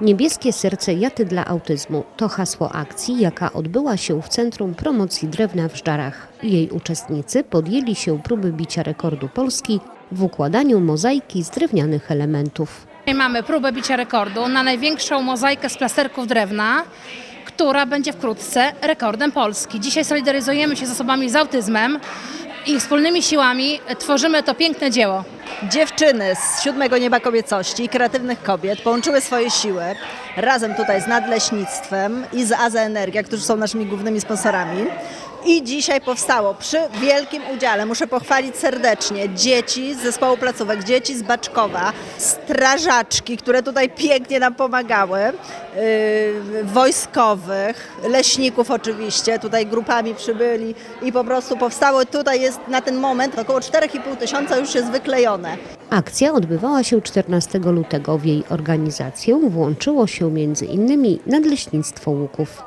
Niebieskie serce Jaty dla autyzmu to hasło akcji, jaka odbyła się w Centrum Promocji Drewna w Żdarach. Jej uczestnicy podjęli się próby bicia rekordu Polski w układaniu mozaiki z drewnianych elementów. Mamy próbę bicia rekordu na największą mozaikę z plasterków drewna, która będzie wkrótce rekordem Polski. Dzisiaj solidaryzujemy się z osobami z autyzmem i wspólnymi siłami tworzymy to piękne dzieło. Dziewczyny z siódmego nieba kobiecości i kreatywnych kobiet połączyły swoje siły razem tutaj z Nadleśnictwem i z Aza Energia, którzy są naszymi głównymi sponsorami. I dzisiaj powstało przy wielkim udziale, muszę pochwalić serdecznie, dzieci z zespołu placówek, dzieci z Baczkowa, strażaczki, które tutaj pięknie nam pomagały, yy, wojskowych, leśników oczywiście, tutaj grupami przybyli i po prostu powstało, tutaj jest na ten moment około 4,5 tysiąca już jest wyklejone. Akcja odbywała się 14 lutego. W jej organizację włączyło się m.in. Nadleśnictwo Łuków.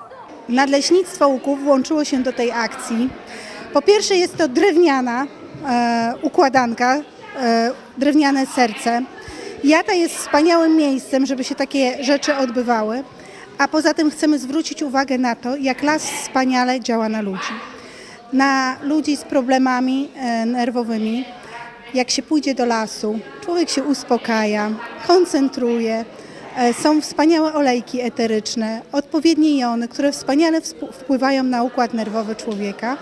Nadleśnictwo Łuków włączyło się do tej akcji. Po pierwsze jest to drewniana e, układanka, e, drewniane serce. Jata jest wspaniałym miejscem, żeby się takie rzeczy odbywały, a poza tym chcemy zwrócić uwagę na to, jak las wspaniale działa na ludzi. Na ludzi z problemami e, nerwowymi, jak się pójdzie do lasu, człowiek się uspokaja, koncentruje, E, Są wspaniałe olejki eteryczne, odpowiednie jony, które wspaniale wpływają na układ nerwowy człowieka.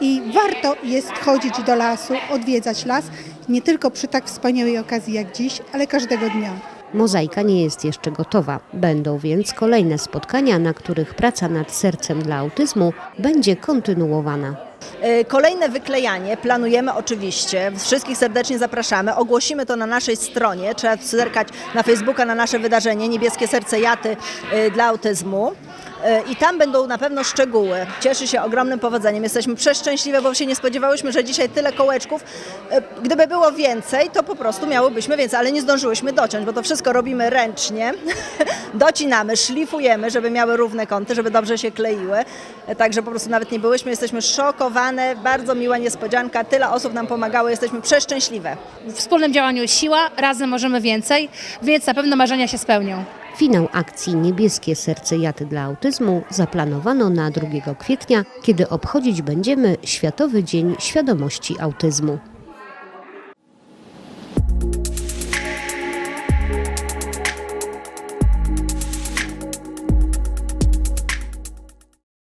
I warto jest chodzić do lasu, odwiedzać las, nie tylko przy tak wspaniałej okazji jak dziś, ale każdego dnia. Mozaika nie jest jeszcze gotowa. Będą więc kolejne spotkania, na których praca nad sercem dla autyzmu będzie kontynuowana. E, Kolejne wyklejanie planujemy oczywiście. Wszystkich serdecznie zapraszamy. Ogłosimy to na naszej stronie. Trzeba zerkać na Facebooka na nasze wydarzenie Niebieskie Serce Jaty e, dla autyzmu. E, I tam będą na pewno szczegóły. Cieszy się ogromnym powodzeniem. Jesteśmy przeszczęśliwe, bo się nie spodziewałyśmy, że dzisiaj tyle kołeczków. E, Gdyby było więcej, to po prostu miałybyśmy więcej, ale nie zdążyłyśmy dociąć, bo to wszystko robimy ręcznie. Docinamy, szlifujemy, żeby miały równe kąty, żeby dobrze się kleiły. E, Także po prostu nawet nie byłyśmy, jesteśmy szokowane. Bardzo miła niespodzianka. Tyle osób nam pomagało, jesteśmy przeszczęśliwe. W wspólnym działaniu siła, razem możemy więcej, więc na pewno marzenia się spełnią. Finał akcji Niebieskie Serce Jaty dla autyzmu zaplanowano na 2 kwietnia, kiedy obchodzić będziemy Światowy Dzień Świadomości Autyzmu.